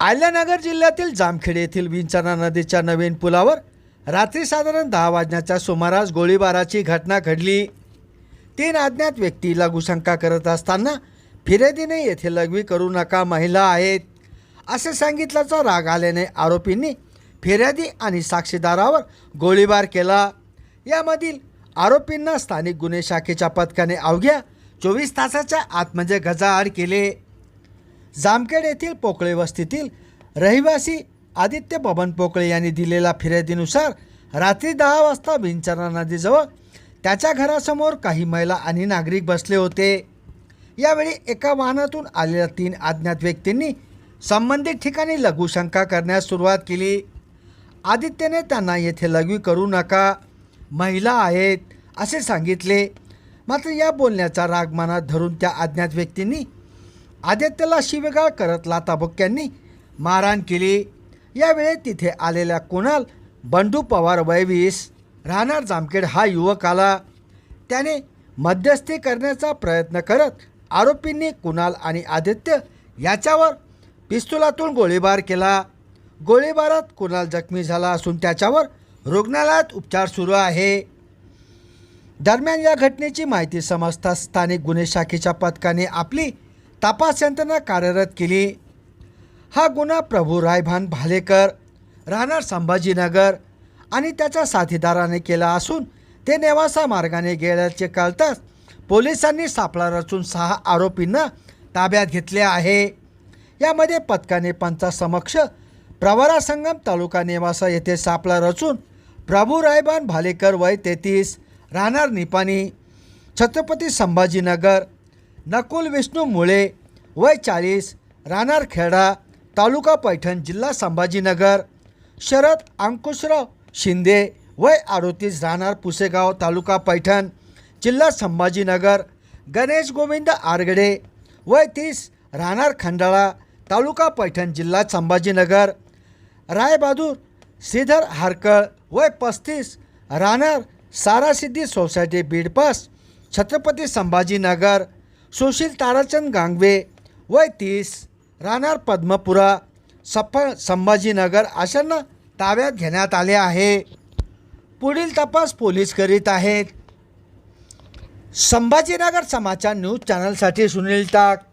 आल्यानगर जिल्ह्यातील जामखेड येथील विंचना नदीच्या नवीन पुलावर रात्री साधारण दहा वाजण्याच्या सुमारास गोळीबाराची घटना घडली. तीन अज्ञात व्यक्ती लघुशंका करत असताना फिर्यादीने येथे लघवी करू नका महिला आहेत असे सांगितल्याचा राग आल्याने आरोपींनी फिर्यादी आणि साक्षीदारावर गोळीबार केला. यामधील आरोपींना स्थानिक गुन्हे शाखेच्या पथकाने अवघ्या चोवीस तासाच्या आत म्हणजे गजाआड केले. जामखेड येथील पोकळे वस्तीतील रहिवासी आदित्य बबन पोकळे यांनी दिलेल्या फिर्यादीनुसार रात्री दहा वाजता भिंचरा नदीजवळ त्याच्या घरासमोर काही महिला आणि नागरिक बसले होते. यावेळी एका वाहनातून आलेल्या तीन अज्ञात व्यक्तींनी संबंधित ठिकाणी लघुशंका करण्यास सुरुवात केली. आदित्यने त्यांना येथे लघवी करू नका महिला आहेत असे सांगितले. मात्र या बोलण्याचा राग मनात धरून त्या अज्ञात व्यक्तींनी आदित्यला शिवेगाळ करत लाताबुक्क्यांनी मारहाण केली. यावेळी तिथे आलेल्या कुणाल बंडू पवार वयवीस राहणार जामखेड हा युवक आला. त्याने मध्यस्थी करण्याचा प्रयत्न करत आरोपींनी कुणाल आणि आदित्य याच्यावर पिस्तुलातून गोळीबार केला. गोळीबारात कुणाल जखमी झाला असून त्याच्यावर रुग्णालयात उपचार सुरू आहे. दरम्यान या घटनेची माहिती समजताच स्थानिक गुन्हे शाखेच्या पथकाने आपली तपास यंत्रणा कार्यरत केली. हा गुन्हा प्रभू रायभान भालेकर राहणार संभाजीनगर आणि त्याच्या साथीदाराने केला असून ते नेवासा मार्गाने गेल्याचे कळताच पोलिसांनी सापळा रचून सहा आरोपींना ताब्यात घेतले आहे. यामध्ये पथकाने पंचासमक्ष प्रवरा संगम तालुका नेवासा येथे सापळा रचून प्रभू रायबान भालेकर वय तेहतीस राहणार निपाणी छत्रपती संभाजीनगर नकुल विष्णू मुळे वय चाळीस राहणार खेडा तालुका पैठण जिल्हा संभाजीनगर. शरद अंकुशराव शिंदे वय अडोतीस राहणार पुसेगाव तालुका पैठण जिल्हा संभाजीनगर. गणेश गोविंद आरगडे वय तीस राहणार खंडाळा तालुका पैठण जिल्हा संभाजीनगर. रायबहादूर श्रीधर हारकळ वय पस्तीस राहणार सारासिद्धी सोसायटी बीडपास छत्रपती संभाजीनगर. सुशील ताराचंद गांगवे वय तीस राहणार पद्मपुरा सफ संभाजीनगर अशांना ताब्यात घेण्यात आले आहे. पुढील तपास पोलीस करीत आहेत. संभाजीनगर समाचार न्यूज चॅनलसाठी सुनील टाक.